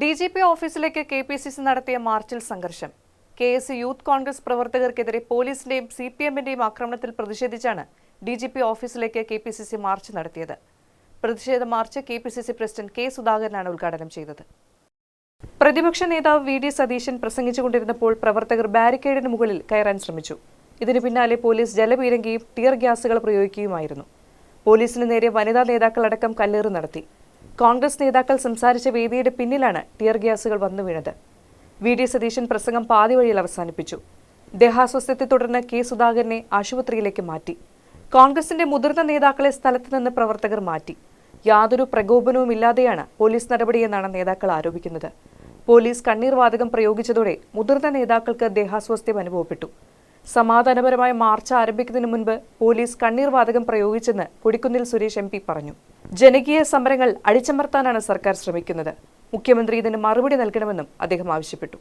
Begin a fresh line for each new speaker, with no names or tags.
D G P ഓഫീസിലേക്ക് K P C C നടത്തിയ മാർച്ചിൽ സംഘർഷം. കെ എസ് യൂത്ത് കോൺഗ്രസ് പ്രവർത്തകർക്കെതിരെ പോലീസിന്റെയും സി പി എമ്മിന്റെയും ആക്രമണത്തിൽ പ്രതിഷേധിച്ചാണ് ഡി ജി പി ഓഫീസിലേക്ക് K P C C march നടത്തിയത്. പ്രതിഷേധ march K P C C president K സുധാകരനാണ് ഉദ്ഘാടനം ചെയ്തത്. പ്രതിപക്ഷ നേതാവ് വി ഡി സതീശൻ പ്രസംഗിച്ചുകൊണ്ടിരുന്നപ്പോൾ പ്രവർത്തകർ ബാരിക്കേഡിന് മുകളിൽ കയറാൻ ശ്രമിച്ചു. ഇതിനു പിന്നാലെ പോലീസ് ജലപീരങ്കിയും ടിയർ ഗ്യാസുകൾ പ്രയോഗിക്കുകയുമായിരുന്നു. പോലീസിന് നേരെ വനിതാ നേതാക്കളടക്കം കല്ലേറ് നടത്തി. കോൺഗ്രസ് നേതാക്കൾ സംസാരിച്ച വേദിയുടെ പിന്നിലാണ് ടിയർ ഗ്യാസുകൾ വന്നു വീണത്. വി ഡി സതീശൻ പ്രസംഗം പാതി വഴിയിൽ അവസാനിപ്പിച്ചു. ദേഹാസ്വസ്ഥത്തെ തുടർന്ന് കെ സുധാകരനെ ആശുപത്രിയിലേക്ക് മാറ്റി. കോൺഗ്രസിന്റെ മുതിർന്ന നേതാക്കളെ സ്ഥലത്ത് നിന്ന് പ്രവർത്തകർ മാറ്റി. യാതൊരു പ്രകോപനവും ഇല്ലാതെയാണ് പോലീസ് നടപടിയെന്നാണ് നേതാക്കൾ ആരോപിക്കുന്നത്. പോലീസ് കണ്ണീർവാതകം പ്രയോഗിച്ചതോടെ മുതിർന്ന നേതാക്കൾക്ക് ദേഹാസ്വാസ്ഥ്യം അനുഭവപ്പെട്ടു. സമാധാനപരമായ മാർച്ച് ആരംഭിക്കുന്നതിന് മുൻപ് പോലീസ് കണ്ണീർ വാതകം പ്രയോഗിച്ചെന്ന് കൊടിക്കുന്നിൽ സുരേഷ് എം പറഞ്ഞു. ജനകീയ സമരങ്ങൾ അടിച്ചമർത്താനാണ് സർക്കാർ ശ്രമിക്കുന്നത്. മുഖ്യമന്ത്രി ഇതിന് മറുപടി നൽകണമെന്നും അദ്ദേഹം ആവശ്യപ്പെട്ടു.